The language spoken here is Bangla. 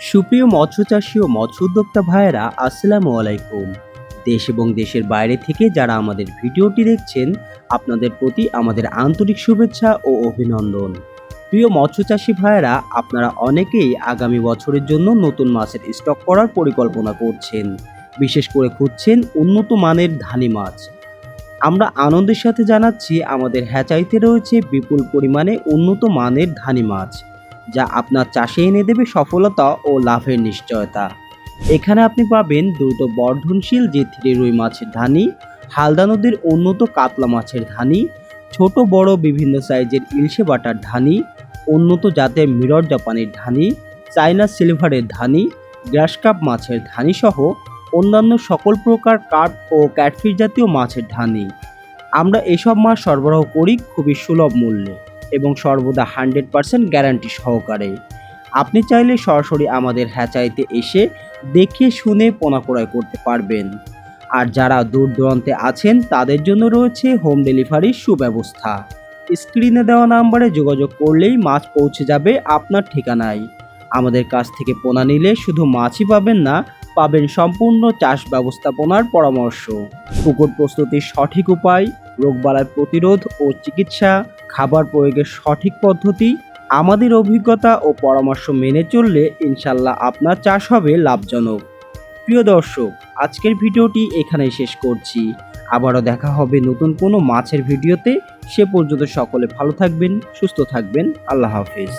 সুপ্রিয় মৎস্য চাষী ও মৎস্য উদ্যোক্তা ভাইয়েরা, আসসালামু আলাইকুম। দেশ এবং দেশের বাইরে থেকে যারা আমাদের ভিডিওটি দেখছেন, আপনাদের প্রতি আমাদের আন্তরিক শুভেচ্ছা ও অভিনন্দন। প্রিয় মৎস্য চাষী ভাইয়েরা, আপনারা অনেকেই আগামী বছরের জন্য নতুন মাছের স্টক করার পরিকল্পনা করছেন। বিশেষ করে খুঁজছেন উন্নত মানের ধানি মাছ। আমরা আনন্দের সাথে জানাচ্ছি, আমাদের হ্যাচাইতে রয়েছে বিপুল পরিমাণে উন্নত মানের ধানি মাছ। যা আপনার চাষে এনে দেবে সফলতা ও লাভের নিশ্চয়তা। এখানে আপনি পাবেন দ্রুত বর্ধনশীল যে থ্রি রুই মাছের ধানি, হালদা নদীর উন্নত কাতলা মাছের ধানি, ছোট বড় বিভিন্ন সাইজের ইলশে বাটার ধানি, উন্নত জাতের মিরর জাপানের ধানি চাইনা সিলভারের ধানি, গ্রাস কাপ মাছের ধানি সহ অন্যান্য সকল প্রকার কার্প ও ক্যাটফিশ জাতীয় মাছের ধানি। আমরা এসব মাছ সরবরাহ করি খুবই সুলভ মূল্যে। এবং সর্বদা হান্ড্রেড পার্সেন্ট গ্যারান্টি সহকারে। আপনি চাইলে সরাসরি আমাদের হ্যাচাইতে এসে দেখে শুনে পোনা ক্রয় করতে পারবেন। আর যারা দূর দূরান্তে আছেন, তাদের জন্য রয়েছে হোম ডেলিভারির সুব্যবস্থা। স্ক্রিনে দেওয়া নাম্বারে যোগাযোগ করলেই মাছ পৌঁছে যাবে আপনার ঠিকানায়। আমাদের কাছ থেকে পোনা নিলে শুধু মাছই পাবেন না, পাবেন সম্পূর্ণ চাষ ব্যবস্থাপনার পরামর্শ। পুকুর প্রস্তুতির সঠিক উপায় রোগবালাই প্রতিরোধ ও চিকিৎসা খাবার প্রয়োগের সঠিক পদ্ধতি, আমাদের অভিজ্ঞতা ও পরামর্শ মেনে চললে ইনশাল্লাহ আপনার চাষ হবে লাভজনক। প্রিয় দর্শক, আজকের ভিডিওটি এখানেই শেষ করছি। আবারও দেখা হবে নতুন কোনো মাছের ভিডিওতে। সে পর্যন্ত সকলে ভালো থাকবেন, সুস্থ থাকবেন। আল্লাহ হাফিজ।